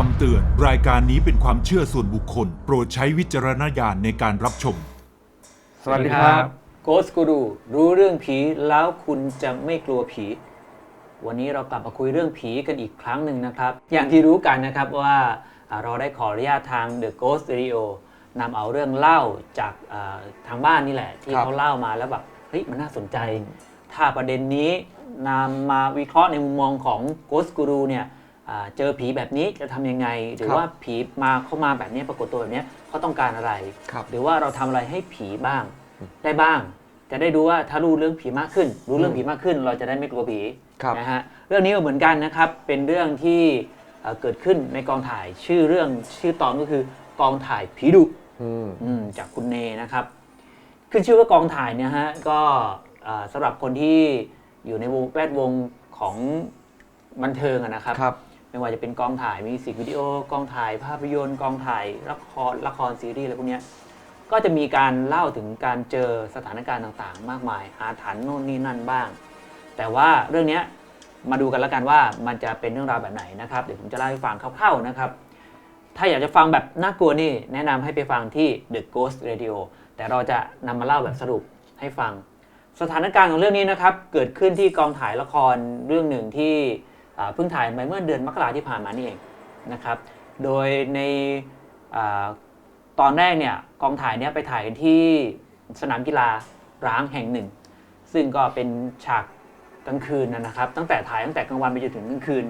คำเตือน รายการนี้เป็นความเชื่อส่วนบุคคล โปรดใช้วิจารณญาณในการรับชม สวัสดีครับ โกสกูรูรู้เรื่องผีแล้วคุณจะไม่กลัวผี วันนี้เรากลับมาคุยเรื่องผีกันอีกครั้งหนึ่งนะครับ อย่างที่รู้กันนะครับว่าอ่าเราได้ขออนุญาตทาง The Ghost Radio นำเอาเรื่องเล่าจากอ่าทางบ้านนี่แหละ ที่ครับ เขาเล่ามาแล้วแบบเฮ้ยมันน่าสนใจ ถ้าประเด็นนี้นำมาวิเคราะห์ในมุมมองของ Ghost Guru เนี่ยอ่า เจอผีแบบนี้จะทำยังไง หรือครับว่าผีมาเข้ามาแบบนี้ปรากฏตัวแบบนี้เขาต้องการอะไรครับหรือว่าเราทำอะไรให้ผีบ้าง ได้บ้าง จะได้ดูว่าถ้ารู้เรื่องผีมากขึ้น รู้เรื่องผีมากขึ้น เราจะได้ไม่กลัวผีครับนะฮะเรื่องนี้ก็เหมือนกันนะครับ เป็นเรื่องที่เอ่อเกิดขึ้นในกองถ่ายชื่อเรื่องชื่อตอนก็คือกองถ่ายผีดุอืมอืมจากคุณเนนะครับขึ้นชื่อว่ากองถ่ายเนี่ยฮะก็เอ่อสำหรับคนที่อยู่ในวงแวดวงของบันเทิงอะนะครับครับ ไม่ว่าจะเป็นกองถ่ายมิวสิกวิดีโอกองถ่ายภาพยนตร์กองถ่ายละครละครซีรีส์อะไรพวกเนี้ยก็จะมีการเล่าถึงการเจอสถานการณ์ต่างๆ มากมาย อาถรรพ์โน่นนี่นั่นบ้าง แต่ว่าเรื่องนี้มาดูกันแล้วกันว่ามันจะเป็นเรื่องราวแบบไหนนะครับ เดี๋ยวผมจะเล่าให้ฟังคร่าวๆนะครับ ถ้าอยากจะฟังแบบน่ากลัวนี่ แนะนำให้ไปฟังที่ The Ghost Radio แต่เราจะนำมาเล่าแบบสรุปให้ฟัง สถานการณ์ของเรื่องนี้นะครับ เกิดขึ้นที่กองถ่ายละครเรื่องหนึ่งที่ เพิ่งถ่ายไปเมื่อเดือนมกราที่ผ่านมานี่เองนะครับ โดยในอาตอนแรกเนี่ยกองถ่ายเนี่ยไปถ่ายกันที่สนามกีฬาร้างแห่งหนึ่ง ซึ่งก็เป็นฉากกลางคืนนะนะครับ ตั้งแต่ถ่ายตั้งแต่กลางวันไปจนถึงกลางคืน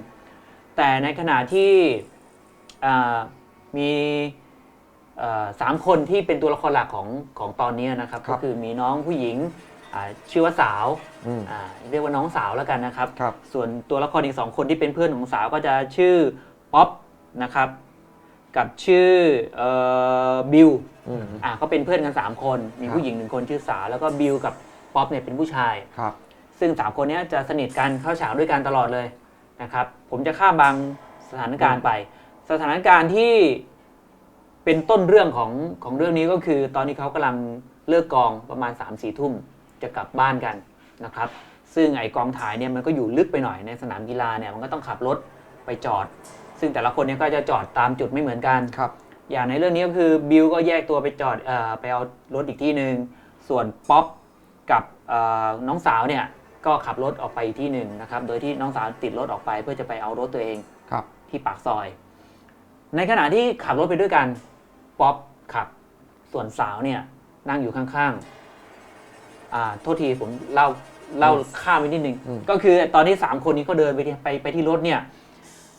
แต่ในขณะที่อ่ามีเอ่อสามคนที่เป็นตัวละครหลักของของตอนนี้นะครับครับก็คือมีน้องผู้หญิงอ่าชื่อว่าสาว อืมอ่าเรียกว่าน้องสาวแล้วกันนะครับ ครับ ส่วนตัวละครอีกสองคนที่เป็นเพื่อนของสาวก็จะชื่อป๊อปนะครับ กับชื่อเอ่อบิลอืมอ่าก็เป็นเพื่อนกัน 3 คน มีครับผู้หญิงหนึ่งคนชื่อสาว แล้วก็บิลกับป๊อปเนี่ยเป็นผู้ชาย ครับ ซึ่งสามคนเนี้ยจะสนิทกันเข้าฉากด้วยกันตลอดเลยนะครับ ผมจะข้ามบางสถานการณ์ไป สถานการณ์ที่เป็นต้นเรื่องของของเรื่องนี้ก็คือ ตอนนี้เขากำลังเลิกกองประมาณ3ามสี่ทุ่มจะกลับบ้านกัน นะครับ ซึ่งไอกองถ่ายเนี่ยมันก็อยู่ลึกไปหน่อยในสนามกีฬาเนี่ยมันก็ต้องขับรถไปจอด ซึ่งแต่ละคนเนี่ยก็จะจอดตามจุดไม่เหมือนกันครับ อย่างในเรื่องนี้ก็คือบิลก็แยกตัวไปจอดเออไปเอารถอีกที่หนึ่งส่วนป๊อปกับเอ่อน้องสาวเนี่ยก็ขับรถออกไปอีกที่หนึ่งนะครับ โดยที่น้องสาวติดรถออกไปเพื่อจะไปเอารถตัวเองครับที่ปากซอย ในขณะที่ขับรถไปด้วยกันป๊อปขับ ส่วนสาวเนี่ยนั่งอยู่ข้างๆ อ่าโทษทีผมเล่าเล่าข้ามไปนิดนึงอืมก็คือตอนที่สามคนนี้เขาเดินไปที่ไปไปที่รถเนี่ย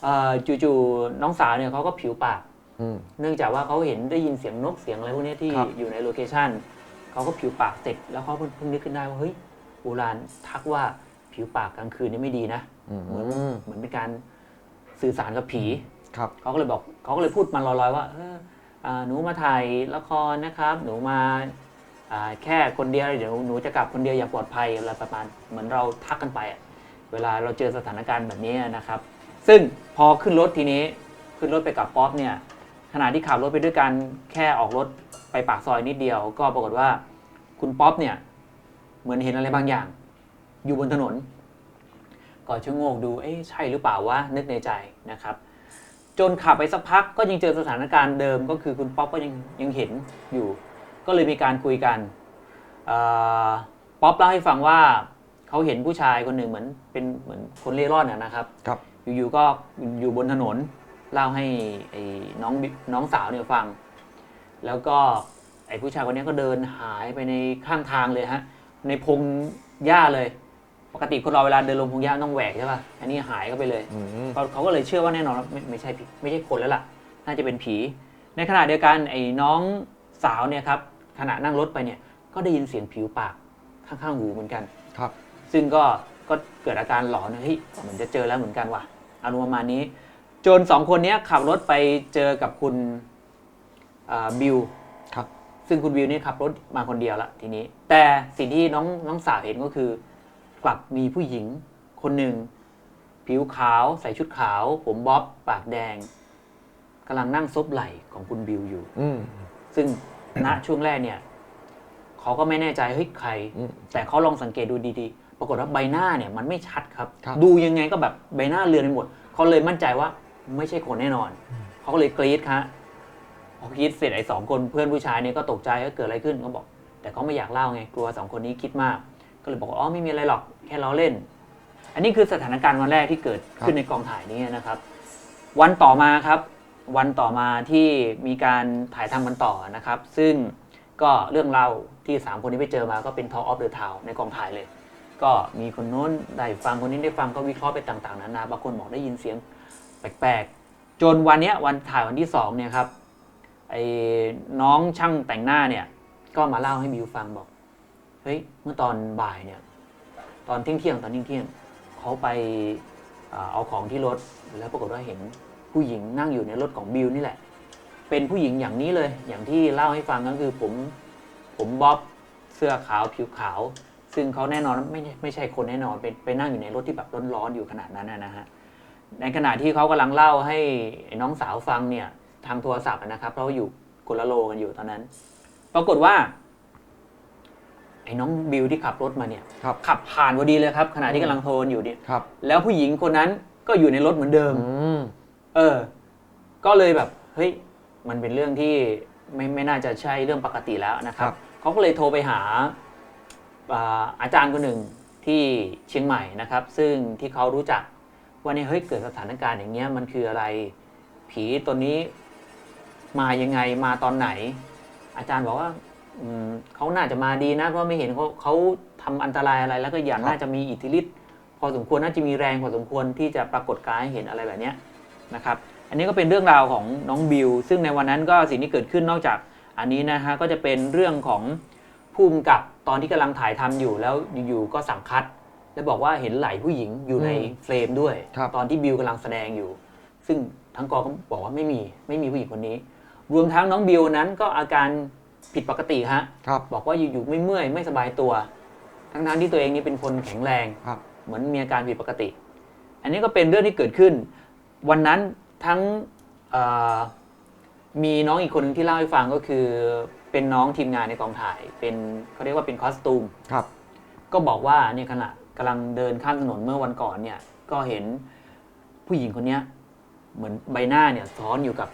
เอ่อจู่ๆน้องสาวเนี่ยเขาก็ผิวปาก อืม เนื่องจากว่าเขาเห็นได้ยินเสียงนกเสียงอะไรพวกเนี้ยที่ครับ อยู่ในโลเคชันเขาก็ผิวปากเสร็จแล้วเขาเพิ่งเพิ่งนึกขึ้นได้ว่าเฮ้ยโบราณทักว่าผิวปากกลางคืนนี่ไม่ดีนะ อืมเหมือนเหมือนเป็นการสื่อสารกับผีครับ เขาก็เลยบอกเขาก็เลยพูดมันลอยๆว่าเอออ่าหนูมาถ่ายละครนะครับ หนูมาอ่า แค่คนเดียวเดี๋ยวหนูจะกลับคนเดียวอย่างปลอดภัยอะไรประมาณเหมือนเราทักกันไปอะเวลาเราเจอสถานการณ์แบบนี้นะครับ ซึ่งพอขึ้นรถทีนี้ขึ้นรถไปกับป๊อปเนี่ยขณะที่ขับรถไปด้วยกันแค่ออกรถไปปากซอยนิดเดียว ก็ปรากฏว่าคุณป๊อปเนี่ยเหมือนเห็นอะไรบางอย่าง อยู่บนถนน ก็ชะโงกดูเอ๊ะใช่หรือเปล่าวะนึกในใจนะครับ จนขับไปสักพักก็ยังเจอสถานการณ์เดิมก็คือคุณป๊อปก็ยังยังเห็นอยู่ ก็เลยมีการคุยกันเอ่อป๊อปเล่าให้ฟังว่าเขาเห็นผู้ชายคนหนึ่งเหมือนเป็นเหมือนคนเล่ร่อนนะนะครับครับ อยู่ๆก็อยู่บนถนนเล่าให้ไอ้น้องบิน้องสาวเนี่ยฟัง แล้วก็ไอ้ผู้ชายคนนี้ก็เดินหายไปในข้างทางเลยฮะ ในพงหญ้าเลย ปกติคนเราเวลาเดินลงพงหญ้าต้องแหวกใช่ป่ะอันนี้หายเข้าไปเลยอืมเขาเขาก็เลยเชื่อว่าแน่นอนว่าไม่ไม่ใช่ผีไม่ใช่คนแล้วล่ะ น่าจะเป็นผี ในขณะเดียวกันไอ้น้องสาวเนี่ยครับ ขณะนั่งรถไปเนี่ย ก็ได้ยินเสียงผิวปากข้างๆหูเหมือนกัน ครับ ซึ่งก็ก็เกิดอาการหลอนเฮ้ยเหมือนจะเจอแล้วเหมือนกันว่ะอารมณ์ประมาณนี้จนสองคนเนี้ยขับรถไปเจอกับคุณอ่าบิลครับ ซึ่งคุณบิลนี่ขับรถมาคนเดียวละทีนี้ แต่สิ่งที่น้องน้องสาวเห็นก็คือ กลับมีผู้หญิงคนหนึ่ง ผิวขาวใส่ชุดขาว ผมบ๊อบปากแดงกำลังนั่งซบไหล่ของคุณบิลอยู่ อืมซึ่ง ณช่วงแรกเนี่ยเขาก็ไม่แน่ใจเฮ้ยใครอืมแต่เขาลองสังเกตดูดีๆ ปรากฏว่าใบหน้าเนี่ยมันไม่ชัดครับครับ ดูยังไงก็แบบใบหน้าเลือนไปหมดเขาเลยมั่นใจว่าไม่ใช่คนแน่นอนเขาก็เลยกรี๊ดครับพอกรี๊ดเสร็จไอ้สองคนเพื่อนผู้ชายเนี่ยก็ตกใจว่าเกิดอะไรขึ้นเขาบอก แต่เขาไม่อยากเล่าไงกลัวสองคนนี้คิดมาก ก็เลยบอกว่าอ๋อไม่มีอะไรหรอกแค่ล้อเล่น อันนี้คือสถานการณ์วันแรกที่เกิดขึ้นในกองถ่ายนี้นะครับ วันต่อมาครับ วันต่อมาที่มีการถ่ายทำกันต่อนะครับ ซึ่งก็เรื่องเล่าที่สามคนนี้ไปเจอมาก็เป็น Talk of the Town ในกองถ่ายเลย ก็มีคนโน้นได้ฟังคนนี้ได้ฟังก็วิเคราะห์ไปต่างๆนานาบางคนบอกได้ยินเสียงแปลกๆ จนวันนี้วันถ่ายวันที่สองเนี่ยครับไอ้น้องช่างแต่งหน้าเนี่ยก็มาเล่าให้บิวฟังบอกเฮ้ยเมื่อตอนบ่ายเนี่ยตอนเที่ยงเที่ยงตอนเที่ยงเที่ยงเขาไปเอาของที่รถแล้วปรากฏว่าเห็น ผู้หญิงนั่งอยู่ในรถของบิวนี่แหละ เป็นผู้หญิงอย่างนี้เลย อย่างที่เล่าให้ฟังก็คือผมผมบ๊อบเสื้อขาวผิวขาว ซึ่งเขาแน่นอนไม่ใช่ไม่ใช่คนแน่นอนเป็นไปนั่งอยู่ในรถที่แบบร้อนๆอยู่ขนาดนั้นนะนะฮะในขณะที่เขากำลังเล่าให้น้องสาวฟังเนี่ยทางโทรศัพท์นะครับเพราะว่าอยู่คนละโลกันอยู่ตอนนั้น ปรากฏว่าไอ้น้องบิวที่ขับรถมาเนี่ยครับขับผ่านพอดีเลยครับ ขณะที่กำลังโทรอยู่เนี่ยครับแล้วผู้หญิงคนนั้นก็อยู่ในรถเหมือนเดิมอืม เออ ก็เลยแบบเฮ้ยมันเป็นเรื่องที่ไม่ไม่น่าจะใช่เรื่องปกติแล้วนะครัครับบเขาก็เลยโทรไปหาอ่าอาจารย์คนหนึ่งที่เชียงใหม่นะครับ ซึ่งที่เขารู้จักว่าเนี่ยเฮ้ยเกิดสถานการณ์อย่างเงี้ยมันคืออะไร ผีตัวนี้มายังไงมาตอนไหน อาจารย์บอกว่าอืมเขาน่าจะมาดีนะเพราะไม่เห็นเขาเขาทำอันตรายอะไรแล้วก็อย่างครับน่าจะมีอิทธิฤทธิ์พอสมควรน่าจะมีแรงพอสมควรที่จะปรากฏกายให้เห็นอะไรแบบเนี้ย นะครับอันนี้ก็เป็นเรื่องราวของน้องบิว ซึ่งในวันนั้นก็สิ่งที่เกิดขึ้นนอกจากอันนี้นะฮะก็จะเป็นเรื่องของภูมิกับตอนที่กำลังถ่ายทำอยู่แล้วอยู่ๆก็สั่งคัด แล้วบอกว่าเห็นไหล่ผู้หญิงอยู่ในอืมเฟรมด้วยครับตอนที่บิวกำลังแสดงอยู่ ซึ่งทั้งกองก็บอกว่าไม่มีไม่มีผู้หญิงคนนี้ รวมทั้งน้องบิวนั้นก็อาการผิดปกติฮะครับบอกว่าอยู่ๆไม่เมื่อยไม่สบายตัว ทั้งๆที่ตัวเองนี่เป็นคนแข็งแรงครับเหมือนมีอาการผิดปกติ อันนี้ก็เป็นเรื่องที่เกิดขึ้น วันนั้นทั้งเอ่อมีน้องอีกคนหนึงที่เล่าให้ฟังก็คือ เป็นน้องทีมงานในกองถ่าย เป็นเขาเรียกว่าเป็นคอสตูมครับ ก็บอกว่าเนี่ยขณะกำลังเดินข้ามถนนเมื่อวันก่อนเนี่ย ก็เห็นผู้หญิงคนเนี้ยเหมือนใบหน้าเนี่ยซ้อนอยู่กับ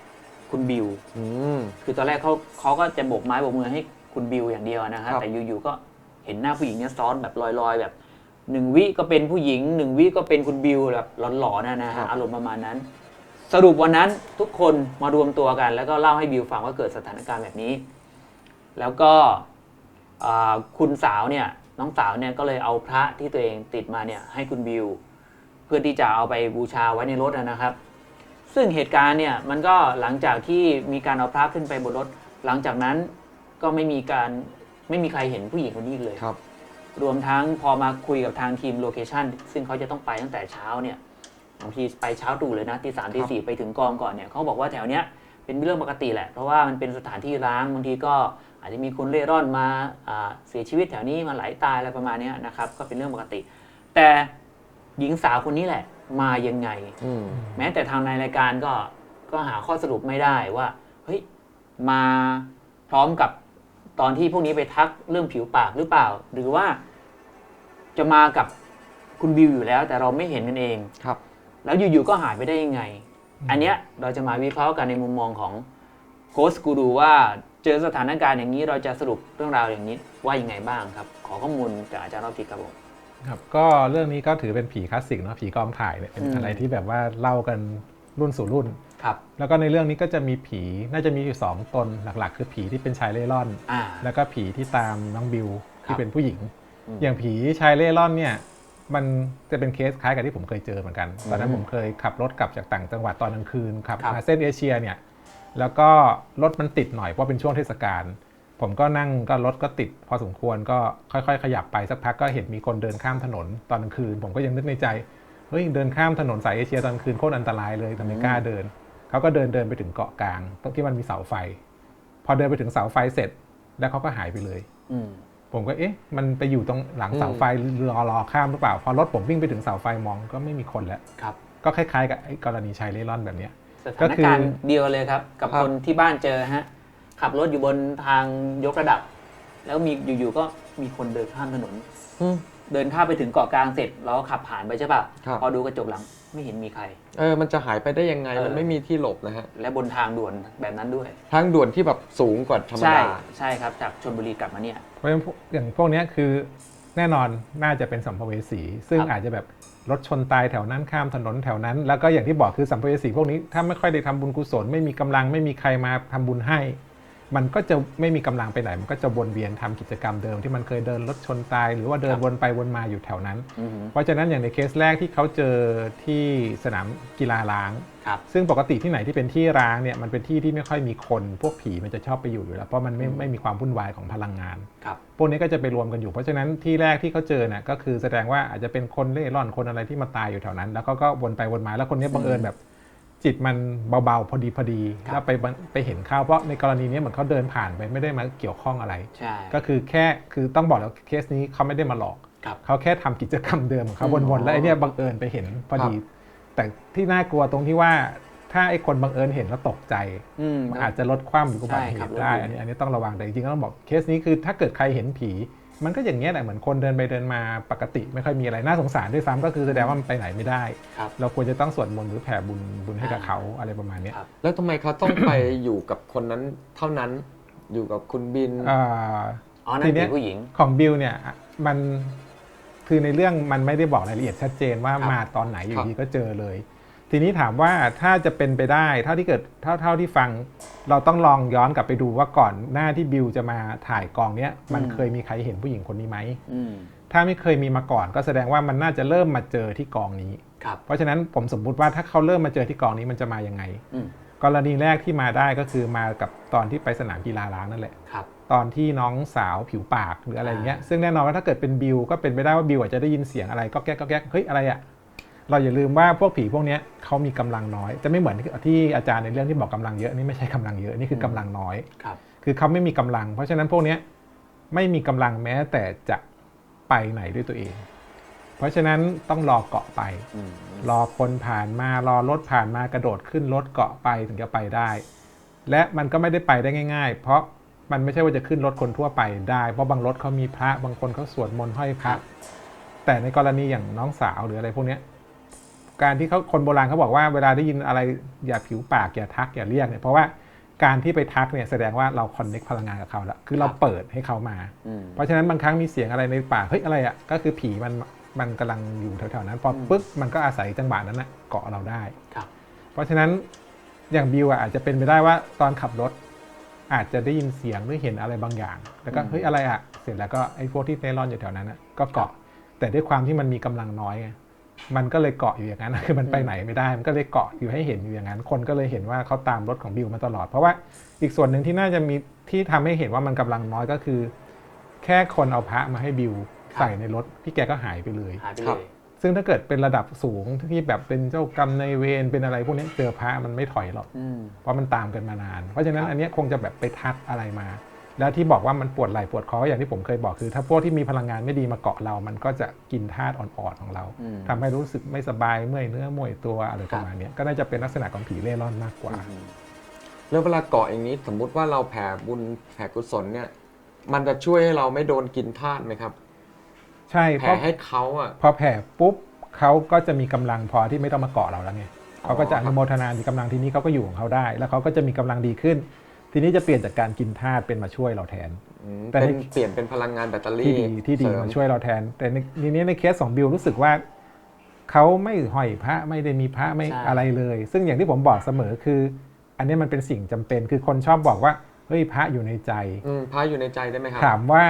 คุณบิวอืมคือตอนแรกเขาเขาก็จะโบกไม้โบกมือให้คุณบิวอย่างเดียวนะฮะครับ แต่อยู่ๆก็เห็นหน้าผู้หญิงเนี่ยซ้อนแบบลอยๆ แบบ หนึ่งวิก็เป็นผู้หญิงหนึ่งวิก็เป็นคุณบิวแบบหลอนๆนะนะฮะอารมณ์ประมาณนั้น สรุปวันนั้นทุกคนมารวมตัวกัน แล้วก็เล่าให้บิวฟังว่าเกิดสถานการณ์แบบนี้ แล้วก็อ่าคุณสาวเนี่ยน้องสาวเนี่ยก็เลยเอาพระที่ตัวเองติดมาเนี่ยให้คุณบิว เพื่อที่จะเอาไปบูชาไว้ในรถนะครับ ซึ่งเหตุการณ์เนี่ยมันก็หลังจากที่มีการเอาพระขึ้นไปบนรถ หลังจากนั้นก็ไม่มีการไม่มีใครเห็นผู้หญิงคนนี้อีกเลย ครับ รวมทั้งพอมาคุยกับทางทีมโลเคชันซึ่งเขาจะต้องไปตั้งแต่เช้าเนี่ยบางทีไปเช้าตรู่เลยนะตีสามตีสี่ไปถึงกองก่อนเนี่ยเขาบอกว่าแถวเนี้ยเป็นเรื่องปกติแหละ เพราะว่ามันเป็นสถานที่ร้างบางทีก็อาจจะมีคนเร่ร่อนมาอ่าเสียชีวิตแถวนี้มาไหลตายอะไรประมาณเนี้ยนะครับก็เป็นเรื่องปกติ แต่หญิงสาวคนนี้แหละ มายังไงอืมแม้แต่ทางในรายการก็ก็หาข้อสรุปไม่ได้ว่าเฮ้ยมาพร้อมกับตอนที่พวกนี้ไปทักเรื่องผิวปากหรือเปล่า หรือว่า จะมากับคุณบิวอยู่แล้ว แต่เราไม่เห็นกันเอง ครับ แล้วอยู่ๆก็หายไปได้ยังไง อันเนี้ยเราจะมาวิเคราะห์กันในมุมมองของโค้ชกูรูว่าเจอสถานการณ์อย่างนี้เราจะสรุปเรื่องราวอย่างนี้ว่ายังไงบ้างครับ ขอข้อมูลจากอาจารย์รอบทิศครับผม ครับก็เรื่องนี้ก็ถือเป็นผีคลาสสิกเนาะผีกองถ่ายเนี่ยเป็นอืม อะไรที่แบบว่าเล่ากันรุ่นสู่รุ่น ครับ แล้วก็ในเรื่องนี้ก็จะมีผีน่าจะมีอยู่สองตนหลักๆ คือผีที่เป็นชายเล่ร่อน อ่า แล้วก็ผีที่ตามน้องบิวครับ ที่เป็นผู้หญิง อืมอย่างผีชายเล่ร่อนเนี่ยมันจะเป็นเคสคล้ายกับที่ผมเคยเจอเหมือนกัน ตอนนั้นอืมผมเคยขับรถกลับจากต่างจังหวัดตอนกลางคืนขับครับมาเส้นเอเชียเนี่ย แล้วก็รถมันติดหน่อยเพราะเป็นช่วงเทศกาล ผมก็นั่งก็รถก็ติด พอสมควรก็ค่อยๆ ขยับไปสักพักก็เห็นมีคนเดินข้ามถนนตอนกลางคืน ผมก็ยังนึกในใจ เฮ้ยเดินข้ามถนนสายเอเชียตอนกลางคืนโคตรอันตรายเลยแต่ไม่กล้าเดิน เขาก็เดินเดินไปถึงเกาะกลางตรงที่มันมีเสาไฟ พอเดินไปถึงเสาไฟเสร็จ แล้วเขาก็หายไปเลยอืม ผมก็เอ๊ะมันไปอยู่ตรงหลังอืมเสาไฟรอรอข้ามหรือเปล่า พอรถผมวิ่งไปถึงเสาไฟมองก็ไม่มีคนแล้วครับ ก็คล้ายๆ กับไอ้กรณีชายเล่ร่อนแบบเนี้ยสถานการณ์เดียวเลยครับกับครับคนที่บ้านเจอฮะขับรถอยู่บนทางยกระดับ แล้วมีอยู่ๆก็มีคนเดินข้ามถนนอืม เดินข้ามไปถึงเกาะกลางเสร็จเราก็ขับผ่านไปใช่ป่ะครับ พอดูกระจกหลังไม่เห็นมีใคร เออมันจะหายไปได้ยังไงเออ มันไม่มีที่หลบนะฮะและบนทางด่วนแบบนั้นด้วย ทางด่วนที่แบบสูงกว่าธรรมใช่ดาใช่ครับจากชลบุรีกลับมาเนี่ย เพราะฉะนั้นพวกอย่างพวกเนี้ยคือแน่นอนน่าจะเป็นสัมภเวสี ซึ่งครับ อาจจะแบบรถชนตายแถวนั้นข้ามถนนแถวนั้น แล้วก็อย่างที่บอกคือสัมภเวสีพวกนี้ถ้าไม่ค่อยได้ทำบุญกุศลไม่มีกำลังไม่มีใครมาทำบุญให้ มันก็จะไม่มีกำลังไปไหน มันก็จะวนเวียนทำกิจกรรมเดิมที่มันเคยเดินรถชนตาย หรือว่าเดินครับวนไปวนมาอยู่แถวนั้นอือหือเพราะฉะนั้นอย่างในเคสแรกที่เขาเจอที่สนามกีฬาล้างครับซึ่งปกติที่ไหนที่เป็นที่ร้างเนี่ยมันเป็นที่ที่ไม่ค่อยมีคนพวกผีมันจะชอบไปอยู่อยู่แล้วเพราะมันไม่อืมไม่มีความวุ่นวายของพลังงานครับพวกนี้ก็จะไปรวมกันอยู่ เพราะฉะนั้นที่แรกที่เขาเจอเนี่ยก็คือแสดงว่าอาจจะเป็นคนเล่ร่อนคนอะไรที่มาตายอยู่แถวนั้น แล้วก็ก็วนไปวนมาแล้วคนนี้บังเอิญแบบ จิตมันเบาๆ พอดีพอดีครับแล้วไปบังไปเห็นเข้าวเพราะในกรณีนี้เหมือนเขาเดินผ่านไปไม่ได้มาเกี่ยวข้องอะไรใช่ก็คือแค่คือต้องบอกแล้วเคสนี้เขาไม่ได้มาหลอกครับเขาแค่ทำกิจกรรมเดิมของเขาอืมวนๆแล้วไอ้เนี่ยบังเอิญไปเห็นพอดี แต่ที่น่ากลัวตรงที่ว่าถ้าไอ้คนบังเอิญเห็นแล้วตกใจอืมมันอาจจะลดความหรืออุบัติเหใช่ครับตุได้ลดอันนี้อันนี้ต้องระวังแต่จริงๆก็ต้องบอกเคสนี้คือถ้าเกิดใครเห็นผี มันก็อย่างเงี้ยแหละเหมือนคนเดินไปเดินมาปกติไม่ค่อยมีอะไรน่าสงสารด้วยซ้ำก็คือแสดงว่ามันไปไหนไม่ได้ ครับ เราควรจะต้องสวดมนต์หรือแผ่บุญบุญให้กับอ่าเขาอะไรประมาณเนี้ยครับแล้วทำไมเขาต้องไป อยู่กับคนนั้นเท่านั้น อยู่กับคุณบินอ่าอ๋อนั่ทีนเนี้เป็ยนผู้หญิง ของบิลเนี่ยมันคือในเรื่องมันไม่ได้บอกรายละเอียดชัดเจนว่าครับมาตอนไหนอครัยู่บดีก็เจอเลย ทีนี้ถามว่าถ้าจะเป็นไปได้เท่าที่เกิดเท่าเท่าที่ฟัง เราต้องลองย้อนกลับไปดูว่าก่อนหน้าที่บิลจะมาถ่ายกองเนี้ยมันอืมเคยมีใครเห็นผู้หญิงคนนี้ไหมอืมถ้าไม่เคยมีมาก่อน ก็แสดงว่ามันน่าจะเริ่มมาเจอที่กองนี้ครับเพราะฉะนั้นผมสมมุติว่าถ้าเขาเริ่มมาเจอที่กองนี้มันจะมายังไงอืมกรณีแรกที่มาได้ก็คือมากับตอนที่ไปสนามกีฬาล้างนั่นแหละครับตอนที่น้องสาวผิวปากหรืออะไรเงี้ยอ่าซึ่งแน่นอนว่าถ้าเกิดเป็นบิวก็เป็นไปได้ว่าบิวอาจจะได้ยินเสียงอะไรก็แก๊กก็แก๊กเฮ้ยอะไรอะ เราอย่าลืมว่าพวกผีพวกเนี้ยเขามีกำลังน้อย จะไม่เหมือนที่อาจารย์ในเรื่องที่บอกกำลังเยอะนี่ไม่ใช่กำลังเยอะนี่คือกำลังน้อยครับคือเขาไม่มีกำลัง เพราะฉะนั้นพวกเนี้ยไม่มีกำลังแม้แต่จะไปไหนด้วยตัวเอง เพราะฉะนั้นต้องรอเกาะไปอืมรอคนผ่านมารอรถผ่านมากระโดดขึ้นรถเกาะไปถึงจะไปได้ และมันก็ไม่ได้ไปได้ง่าย ๆ เพราะมันไม่ใช่ว่าจะขึ้นรถคนทั่วไปได้ เพราะบางรถเขามีพระบางคนเขาสวดมนต์ห้อยพระแต่ในกรณีอย่างน้องสาวหรืออะไรพวกเนี้ย การที่เขาคนโบราณเขาบอกว่าเวลาได้ยินอะไรอย่าผิวปากอย่าทักอย่าเรียกเนี่ยเพราะว่าการที่ไปทักเนี่ยแสดงว่าเราคอนเน็กพลังงานกับเขาแล้วคือเราเปิดให้เขามาอืมเพราะฉะนั้นบางครั้งมีเสียงอะไรในป่าเฮ้ยอะไรอะก็คือผีมันมันกำลังอยู่แถวๆนั้นพออมปึ๊บมันก็อาศัยจังหวะนั้นนะเกาะเราได้ครับเพราะฉะนั้นอย่างบิวอะอาจจะเป็นไปได้ว่าตอนขับรถ อาจจะได้ยินเสียงหรือเห็นอะไรบางอย่าง แล้วก็อืมเฮ้ยอะไรอะเสร็จแล้วก็ไอ้พวกที่เล่ร่อนอยู่แถวนั้นนะก็เกาะ แต่ด้วยความที่มันมีกำลังน้อยไง มันก็เลยเกาะอยู่อย่างนั้นคือมันไปไหนไม่ได้ มันก็เลยเกาะอยู่ให้เห็นอยู่อย่างนั้น คนก็เลยเห็นว่าเขาตามรถของบิวมาตลอด เพราะว่าอีกส่วนหนึ่งที่น่าจะมีที่ทำให้เห็นว่ามันกำลังน้อยก็คือ แค่คนเอาพระมาให้บิวครับใส่ในรถพี่แกก็หายไปเลยหายไปครัเลบยซึ่งถ้าเกิดเป็นระดับสูงที่แบบเป็นเจ้ากรรมในายเวรเป็นอะไรพวกนี้เจอพระมันไม่ถอยหรอกอืมเพราะมันตามกันมานาน เพราะฉะนั้นครับอันเนี้ยคงจะแบบไปทักอะไรมา แล้วที่บอกว่ามันปวดไหล่ปวดคออย่างที่ผมเคยบอกคือ ถ้าพวกที่มีพลังงานไม่ดีมาเกาะเรา มันก็จะกินธาตุอ่อนๆของเราอืมทำให้รู้สึกไม่สบายเมื่อยเนื้อเมื่อยตัวอะไรประมาณเนี้ยก็น่าจะเป็นลักษณะของผีเล่ร่อนมากกว่าอืมแล้วเวลาเกาะอย่างนี้สมมุติว่าเราแผ่บุญแผ่กุศลเนี่ย มันจะช่วยให้เราไม่โดนกินธาตุไหมครับ ใช่เพแผ่ราะให้เขาอะพอแผ่ปุ๊บเขาก็จะมีกำลังพอที่ไม่ต้องมาเกาะเราแล้วไงเขาก็จะอ๋ออครับนุโมทนามีกำลังทีนี้เขาก็อยู่ของเขาได้ แล้วเขาก็จะมีกำลังดีขึ้น ทีนี้จะเปลี่ยนจากการกินธาตุเป็นมาช่วยเราแทน อืมแต่ในเป็นเปลี่ยนเป็นพลังงานแบตเตอรี่ที่ดีที่ดีเสริมาช่วยเราแทน แต่ในทีนี้ในเคสของบิวรู้สึกว่าเขาไม่ห้อยพระไม่ได้มีพระไม่ใช่ อะไรเลย ซึ่งอย่างที่ผมบอกเสมอคือ อันนี้มันเป็นสิ่งจำเป็นคือคนชอบบอกว่าเฮ้ยพระอยู่ในใจ อืมพระอยู่ในใจได้ไหมครับ ถามว่า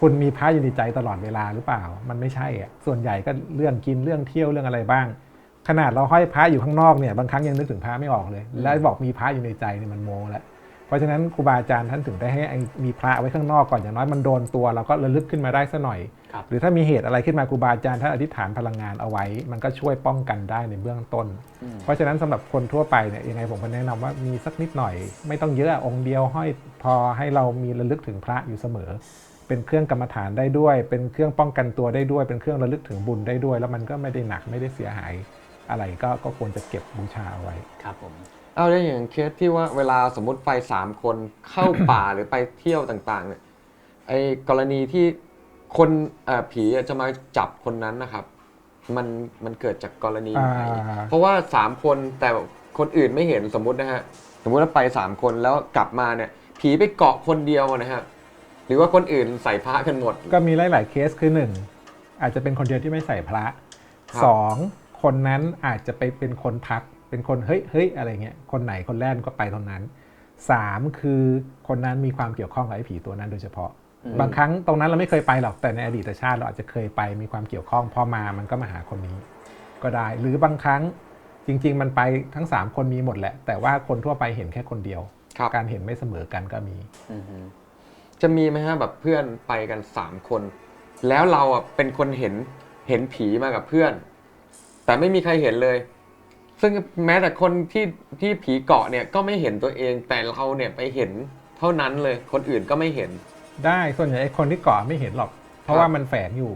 คุณมีพระอยู่ในใจตลอดเวลาหรือเปล่า มันไม่ใช่อะส่วนใหญ่ก็เรื่องกินเรื่องเที่ยวเรื่องอะไรบ้าง ขนาดเราห้อยพระอยู่ข้างนอกเนี่ยบางครั้งยังนึกถึงพระไม่ออกเลยอืมแล้วบอกมีพระอยู่ในใจเนี่ยมันโมแล้ว เพราะฉะนั้นครูบาอาจารย์ท่านถึงได้ให้ไอ้มีพระไว้ข้างนอกก่อนอย่างน้อยมันโดนตัวเราก็ระลึกขึ้นมาได้สัหน่อยครับหรือถ้ามีเหตุอะไรขึ้นมาครูบาอาจารย์ท่านอธิษฐานพลังงานเอาไว้ มันก็ช่วยป้องกันได้ในเบื้องต้นอืมเพราะฉะนั้นสำหรับคนทั่วไปเนี่ยยังไงผมก็แนะนำว่ามีสักนิดหน่อย ไม่ต้องเยอะองค์เดียวห้อยพอให้เรามีระลึกถึงพระอยู่เสมอ เป็นเครื่องกรรมฐานได้ด้วย เป็นเครื่องป้องกันตัวได้ด้วย เป็นเครื่องระลึกถึงบุญได้ด้วย แล้วมันก็ไม่ได้หนักไม่ได้เสียหายอะไรก็ก็ควรจะเก็บบูชาเอาไว้ครับผม เอาได้อย่างเคสที่ว่าเวลาสมมติไปสามคนเข้าป่าหรือไปเที่ยวต่างๆเนี่ยไอ้กรณีที่คนเอ่อผีจะมาจับคนนั้นนะครับ มันมันเกิดจากกรณีไหนอ่า เพราะว่าสามคนแต่คนอื่นไม่เห็นสมมุตินะฮะสมมุติว่าไปสามคนแล้วกลับมาเนี่ย ผีไปเกาะคนเดียวนะฮะหรือว่าคนอื่นใส่พระกันหมด ก็มีหลาย ๆ เคสคือหนึ่งอาจจะเป็นคนเดียวที่ไม่ใส่พระครับ สองคนนั้นอาจจะไปเป็นคนทัก เป็นคนเฮ้ยเฮ้ยอะไรเงี้ยคนไหนคนแรกก็ไปตรงนั้นสามคือคนนั้นมีความเกี่ยวข้องกับไอ้ผีตัวนั้นโดยเฉพาะอืมบางครั้งตรงนั้นเราไม่เคยไปหรอกแต่ในอดีตชาติเราอาจจะเคยไปมีความเกี่ยวข้องพอมามันก็มาหาคนนี้ ก็ได้หรือบางครั้งจริง ๆ มันไปทั้งสามคนมีหมดแหละ แต่ว่าคนทั่วไปเห็นแค่คนเดียวครับการเห็นไม่เสมอกันก็มีอือฮึจะมีไหมฮะแบบเพื่อนไปกันสามคน แล้วเราอะเป็นคนเห็นเห็นผีมากับเพื่อน แต่ไม่มีใครเห็นเลย ซึ่งแม้แต่คนที่ที่ผีเกาะเนี่ยก็ไม่เห็นตัวเอง แต่เราเนี่ยไปเห็นเท่านั้นเลย คนอื่นก็ไม่เห็น ได้ส่วนใหญ่ไอ้คนที่เกาะไม่เห็นหรอก เพราะครับว่ามันแฝงอยู่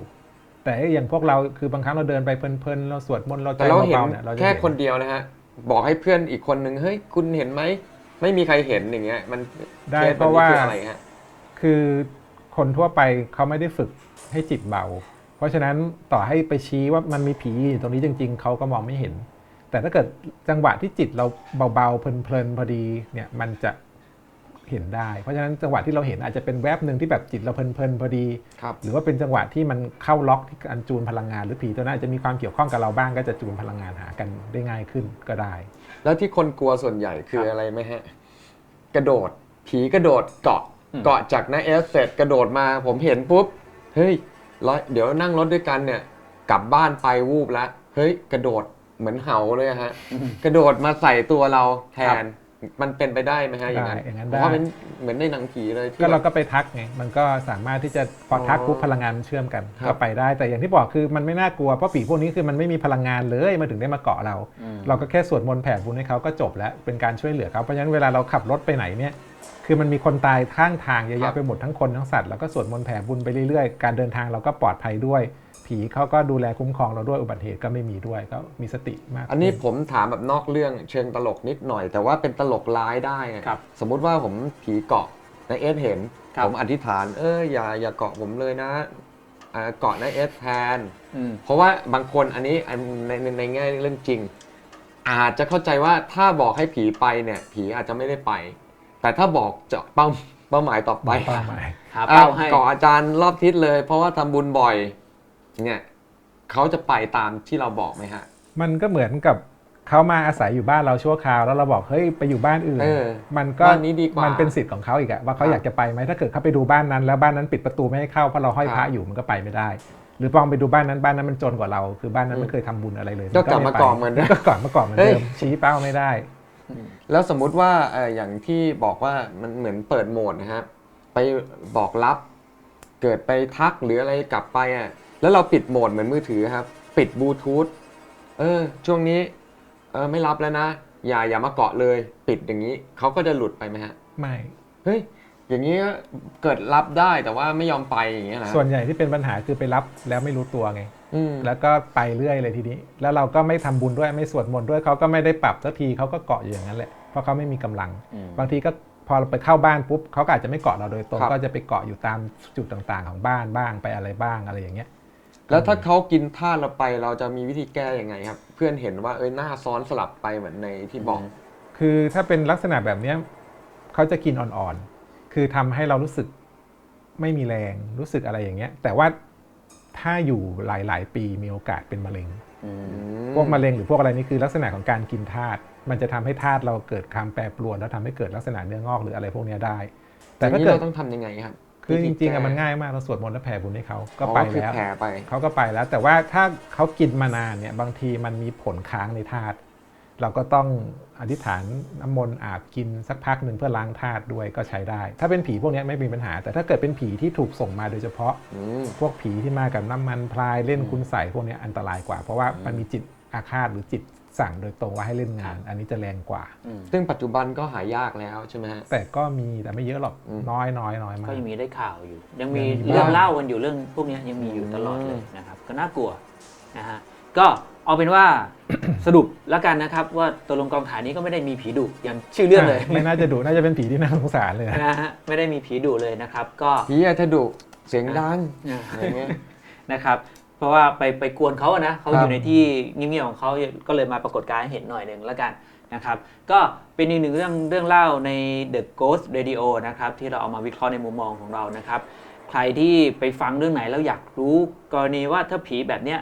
แต่ไอ้อย่างพวกเราคือบางครั้งเราเดินไปเพลินๆเราสวดมนต์เราใจแต่เราเห็นเบาๆเนี่ยเราจะแค่เห็นคนเดียวนะฮะ บอกให้เพื่อนอีกคนนึงเฮ้ยคุณเห็นไหมไม่มีใครเห็นอย่างเงี้ย มันได้คสเพราะว่าแบบนี้คืออะไรฮะคือคนทั่วไปเขาไม่ได้ฝึกให้จิตเบา เพราะฉะนั้นต่อให้ไปชี้ว่ามันมีผีอยู่ตรงนี้จริง ๆ เขาก็มองไม่เห็น แต่ถ้าเกิดจังหวะที่จิตเราเบาๆเพลินๆพอดีเนี่ยมันจะเห็นได้ เพราะฉะนั้นจังหวะที่เราเห็นอาจจะเป็นแวบหนึ่งที่แบบจิตเราเพลินๆพอดีครับหรือว่าเป็นจังหวะที่มันเข้าล็อกที่การจูนพลังงาน หรือผีตัวนั้นอาจจะมีความเกี่ยวข้องกับเราบ้างก็จะจูนพลังงานหากันได้ง่ายขึ้นก็ได้ แล้วที่คนกลัวส่วนใหญ่คืออะไรไหมฮะกระโดด ผีกระโดดเกาะเกาะจากน้าเอสเสร็จกระโดดมาผมเห็นปุ๊บเฮ้ยร้อยเดี๋ยวนั่งรถด้วยกันเนี่ย กลับบ้านไปวูบแล้วเฮ้ยกระโดด เหมือนเห่าเลยอะฮะ กระโดดมาใส่ตัวเราแทน มันเป็นไปได้ไหมฮะอย่างนั้นได้อย่างนั้นเพราะว่าได้เป็นเหมือนในหนังผีเลยที่ก็เราแบบ ก็ไปทักไงมันก็สามารถที่จะพอทักอ๋อปุ๊บพลังงานมันเชื่อมกันครับ ก็ไปได้แต่อย่างที่บอกคือมันไม่น่ากลัวเพราะผีพวกนี้คือมันไม่มีพลังงานเลยมาถึงได้มาเกาะเราอืมเราก็แค่สวดมนต์แผ่บุญให้เขาก็จบแล้วเป็นการช่วยเหลือเขาเพราะฉะนั้นเวลาเราขับรถไปไหนเนี่ยคือมันมีคนตายข้างทางเยอะครัแยะบ ไปหมดทั้งคนทั้งสัตว์แล้วก็สวดมนต์แผ่บุญไปเรื่อยๆการเดินทางเราก็ปลอดภัยด้วย ผีเขาก็ดูแลคุ้มครองเราด้วยอุบัติเหตุก็ไม่มีด้วยก็มีสติมาก อันนี้ขึ้ผมถามแบบนอกเรื่องเชิงตลกนิดหน่อย แต่ว่าเป็นตลกร้ายได้อะครับ สมมุติว่าผมผีเกาะนายเอสเห็นครับผมอธิษฐาน เอออย่าอย่าเกาะผมเลยนะอ่าเกาะนายเอสแทนอืมเพราะว่าบางคนอันนี้อันในในในแง่เรื่องจริง อาจจะเข้าใจว่าถ้าบอกให้ผีไปเนี่ยผีอาจจะไม่ได้ไป แต่ถ้าบอกเจาะเป้าเป้าหมายต่อไปเป้าหมายหาอะเป้าให้เกาะอาจารย์รอบทิศเลย เพราะว่าทำบุญบ่อย เนี่ยเขาจะไปตามที่เราบอกไหมฮะ มันก็เหมือนกับเขามาอาศัยอยู่บ้านเราชั่วคราว แล้วเราบอกเฮ้ยไปอยู่บ้านอื่น เออมันก็บ้านนี้ดีกว่ามันเป็นสิทธิ์ของเขาอีกอะว่าเขาครับอยากจะไปไหมถ้าเกิดเขาไปดูบ้านนั้น แล้วบ้านนั้นปิดประตูไม่ให้เข้าเพราะเราห้อยพระครับอยู่มันก็ไปไม่ได้ หรือปองไปดูบ้านนั้นบ้านนั้นมันจนกว่าเรา คือบ้านนั้นไม่เคยทำบุญอะไรเลยก็กลับไมาเกาะเหมือนเดิมก็กลับมาเกาะเหมือนเฮ้เดิยมชี้เป้าไม่ได้ แล้วสมมุติว่าเอออย่างที่บอกว่ามันเหมือนเปิดโหมดนะครับไปบอกรับ เกิดไปทักหรืออะไรกลับไปอะ แล้วเราปิดโหมดเหมือนมือถือครับ ปิดบลูทูธเออ ช่วงนี้เออไม่รับแล้วนะ อย่าอย่ามาเกาะเลย ปิดอย่างนี้เขาก็จะหลุดไปไหมฮะ ไม่เฮ้ยอย่างนี้เกิดรับได้แต่ว่าไม่ยอมไปอย่างเงี้ยนะส่วนใหญ่ที่เป็นปัญหาคือไปรับแล้วไม่รู้ตัวไงอืมแล้วก็ไปเรื่อยเลยทีนี้ แล้วเราก็ไม่ทำบุญด้วยไม่สวดมนต์ด้วยเขาก็ไม่ได้ปรับสักทีเขาก็เกาะอยู่อย่างนั้นแหละเพราะเขาไม่มีกำลังอืมบางทีก็พอเราไปเข้าบ้านปุ๊บเขาก็อาจจะไม่เกาะเราโดยตรงครับก็จะไปเกาะอยู่ตามจุดต่างๆ ของบ้านบ้างไปอะไรบ้างอะไรอย่างเงี้ย แล้วถ้าเขากินท่าเราไปเราจะมีวิธีแก้ยังไงครับ เพื่อนเห็นว่าเอ้ยหน้าซ้อนสลับไปเหมือนในที่บอก คือถ้าเป็นลักษณะแบบเนี้ยเขาจะกินอ่อนๆ คือทำให้เรารู้สึกไม่มีแรงรู้สึกอะไรอย่างเงี้ย แต่ว่าถ้าอยู่หลาย ๆ ปีมีโอกาสเป็นมะเร็งอืมพวกมะเร็งหรือพวกอะไรนี่คือลักษณะของการกินธาตุมันจะทำให้ธาตุเราเกิดความแปรปรวน แล้วทำให้เกิดลักษณะเนื้องอกหรืออะไรพวกเนี้ยได้ แต่แต่ถ้านี้เกิดเราต้องทำยังไงครับ คือจริงๆอะวิธีแก้มันง่ายมากเราสวดมนต์แล้วแผ่บุญให้เขาก็อ๋อไปคือแล้วแผ่ไปเขาก็ไปแล้ว แต่ว่าถ้าเขากินมานานเนี่ยบางทีมันมีผลค้างในธาตุเราก็ต้องอธิษฐานน้ำมนต์อาบกินสักพักหนึ่งเพื่อล้างธาตุด้วยก็ใช้ได้ ถ้าเป็นผีพวกเนี้ยไม่มีปัญหา แต่ถ้าเกิดเป็นผีที่ถูกส่งมาโดยเฉพาะอืมพวกผีที่มากับน้ำมันพลายเล่นคุณใส่พวกเนี้ยอันตรายกว่า เพราะว่ามันมีจิตอาฆาตหรือจิต สั่งโดยตรงว่าให้เล่นงาน อันนี้จะแรงกว่าอืมซึ่งปัจจุบันก็หายากแล้วใช่ไหมฮะแต่ก็มีแต่ไม่เยอะหรอกอืมน้อยน้อยน้อยมาก็กยังมีได้ข่าวอยู่ ยังมียังมีเรื่องบ้างเล่ากันอยู่เรื่องพวกเนี้ยยังมีอยู่ตลอดเลยอืมนะครับ ก็น่ากลัวนะฮะก็เอาเป็นว่าสรุปแล้วกันนะครับ ว่าตัวลงกองถ่ายนี้ก็ไม่ได้มีผีดุอย่างชื่อเรื่องเลย ไม่น่าจะดูน่าจะเป็นผีที่น่าสงสารเลยนะฮะไม่ได้มีผีดุเลยนะครับ ก็ผีอะถ้าดุเสียงดังอ่าอะไรเงี้ยนะครับ เพราะว่าไปไปกวนเขาอะนะเขาครัอบยู่ในที่เงียบๆของเขาก็เลยมาปรากฏกายให้เห็นหน่อยหนึ่งแล้วกันนะครับ ก็เป็นอีกหนึ่งเรื่องเรื่องเล่าใน The Ghost Radio นะครับที่เราเอามาวิเคราะห์ในมุมมองของเรานะครับใครที่ไปฟังเรื่องไหนแล้วอยากรู้กรณีว่าถ้าผีแบบเนี้ย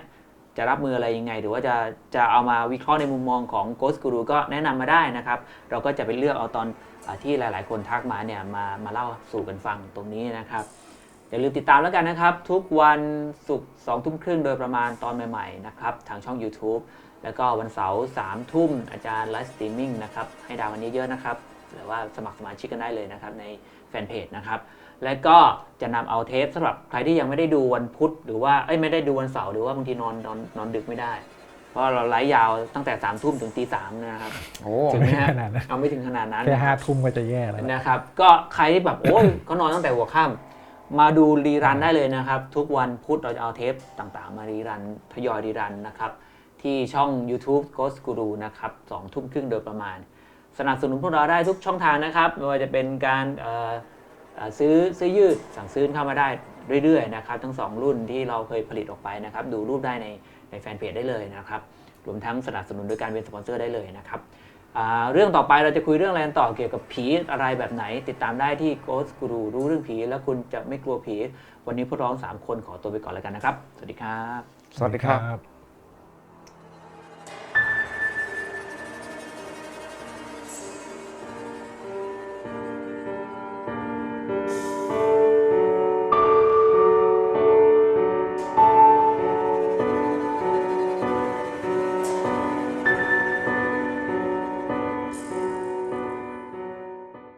จะรับมืออะไรยังไง หรือว่าจะจะเอามาวิเคราะห์ในมุมมองของ Ghost Guru ก็แนะนำมาได้นะครับ เราก็จะไปเลือกเอาตอนอาที่หลาย ๆ คนทักมาเนี่ยมามาเล่าสู่กันฟังตรงนี้นะครับ อย่าลืมติดตามแล้วกันนะครับ ทุกวันศุกร์สองทุ่มครึ่งโดยประมาณตอนใหม่ๆนะครับทางช่อง YouTube แล้วก็วันเสาร์สามทุ่มอาจารย์ไลฟ์สตรีมมิ่งนะครับให้ดาววันนี้เยอะนะครับหรือว่าสมัครสมาชิกกันได้เลยนะครับในแฟนเพจนะครับและก็จะนำเอาเทปสำหรับใครที่ยังไม่ได้ดูวันพุธหรือว่าเอ้ยไม่ได้ดูวันเสาร์หรือว่าบางทีนอนนอนนอนดึกไม่ได้ เพราะเราไลฟ์ยาวตั้งแต่สามทุ่มถึงตีสามนะครับโอ้ถึงไหมฮะขนาดนั้นเอาไม่ถึงขนาดนั้นแค่นะคห้ารับทุ่มก็จะแย่แล้วนะครับ ก็ใครที่แบบโอ้ยเขานอนตั้งแต่หัวค่ำ มาดูรีรันได้เลยนะครับ ทุกวันพุธเราจะเอาเทปต่างๆ มารีรันทยอยรีรันนะครับ ที่ช่อง YouTube Ghost Guru นะครับสองทุ่มครึ่งโดยประมาณ สนับสนุนพวกเราได้ทุกช่องทางนะครับไม่ว่าจะเป็นการซื้อซื้อยืดสั่งซื้อเข้ามาได้เรื่อยๆนะครับทั้ง 2 รุ่นที่เราเคยผลิตออกไปนะครับ ดูรูปได้ในในแฟนเพจได้เลยนะครับ รวมทั้งสนับสนุนโดยการเป็นสปอนเซอร์ได้เลยนะครับ เรื่องต่อไปเราจะคุยเรื่องอะไรกันต่อเกี่ยวกับผีอะไรแบบไหน ติดตามได้ที่ Ghost Guru รู้เรื่องผี แล้วคุณจะไม่กลัวผี วันนี้พวกเราทั้งสามคนขอตัวไปก่อนแล้วกันนะครับ สวัสดีครับ สวัสดีครับ